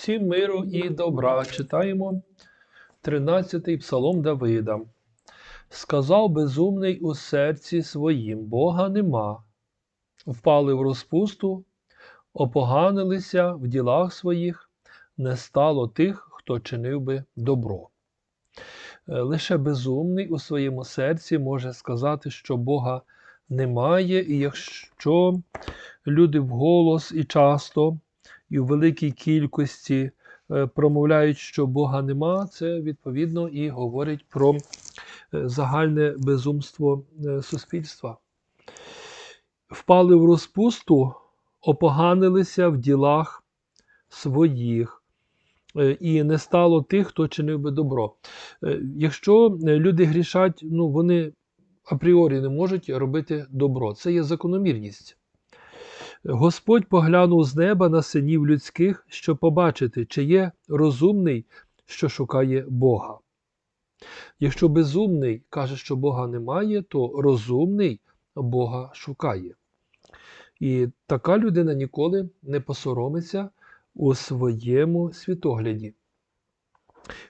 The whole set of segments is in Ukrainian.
Всім миру і добра. Читаємо 13-й псалом Давида. Сказав безумний у серці своїм, Бога нема. Впали в розпусту, опоганилися в ділах своїх, не стало тих, хто чинив би добро. Е, Лише безумний у своєму серці може сказати, що Бога немає, і якщо люди вголос і часто, і в великій кількості е, промовляють, що Бога нема, це відповідно і говорить про е, загальне безумство е, суспільства. Впали в розпусту, опоганилися в ділах своїх, і не стало тих, хто чинив би добро. Якщо люди грішать, ну вони апріорі не можуть робити добро. Це є закономірність. Господь поглянув з неба на синів людських, щоб побачити, чи є розумний, що шукає Бога. Якщо безумний каже, що Бога немає, то розумний Бога шукає. І така людина ніколи не посоромиться у своєму світогляді.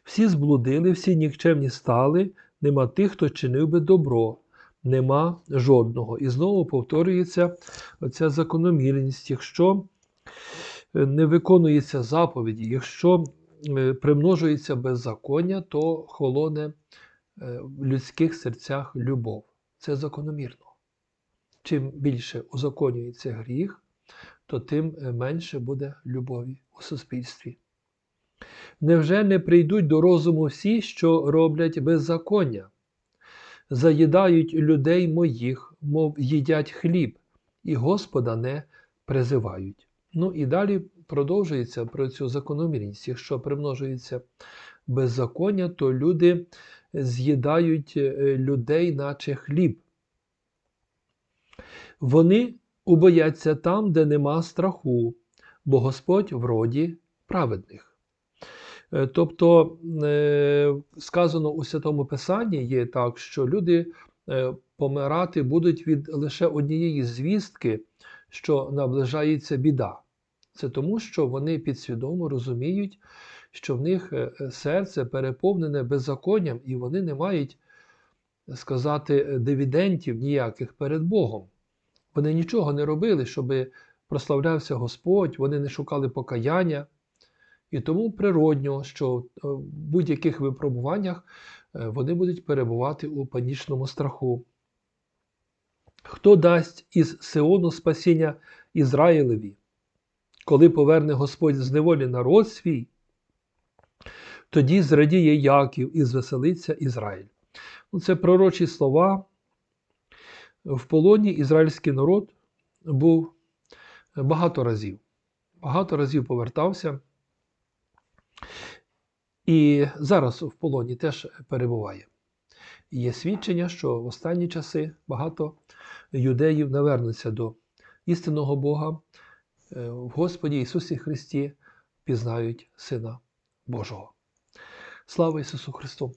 Всі зблудили, всі нікчемні стали, нема тих, хто чинив би добро, нема жодного. І знову повторюється оця закономірність. Якщо е, не виконується заповіді, якщо е, примножується беззаконня, то холоне е, в людських серцях любов. Це закономірно. Чим більше узаконюється гріх, то тим менше буде любові у суспільстві. Невже не прийдуть до розуму всі, що роблять беззаконня? Заїдають людей моїх, мов їдять хліб, і Господа не призивають. Ну і далі продовжується про цю закономірність. Якщо примножується беззаконня, то люди з'їдають е, людей, наче хліб. Вони убояться там, де нема страху, бо Господь в роді праведних. Е, Тобто е, сказано у Святому Писанні є так, що люди е, помирати будуть від лише однієї звістки, що наближається біда. Це тому, що вони підсвідомо розуміють, що в них серце переповнене беззаконням, і вони не мають сказати дивідентів ніяких перед Богом. Вони нічого не робили, щоб прославлявся Господь, вони не шукали покаяння. І тому природньо, що в будь-яких випробуваннях е, вони будуть перебувати у панічному страху. Хто дасть із Сеону спасіння Ізраїлеві, коли поверне Господь з неволі народ свій, тоді зрадіє Яків і звеселиться Ізраїль. Ну, Це пророчі слова. В полоні ізраїльський народ був багато разів. Багато разів повертався. І зараз в полоні теж перебуває. Є свідчення, що в останні часи багато юдеїв навернуться до істинного Бога е, в Господі Ісусі Христі пізнають Сина Божого. Слава Ісусу Христу!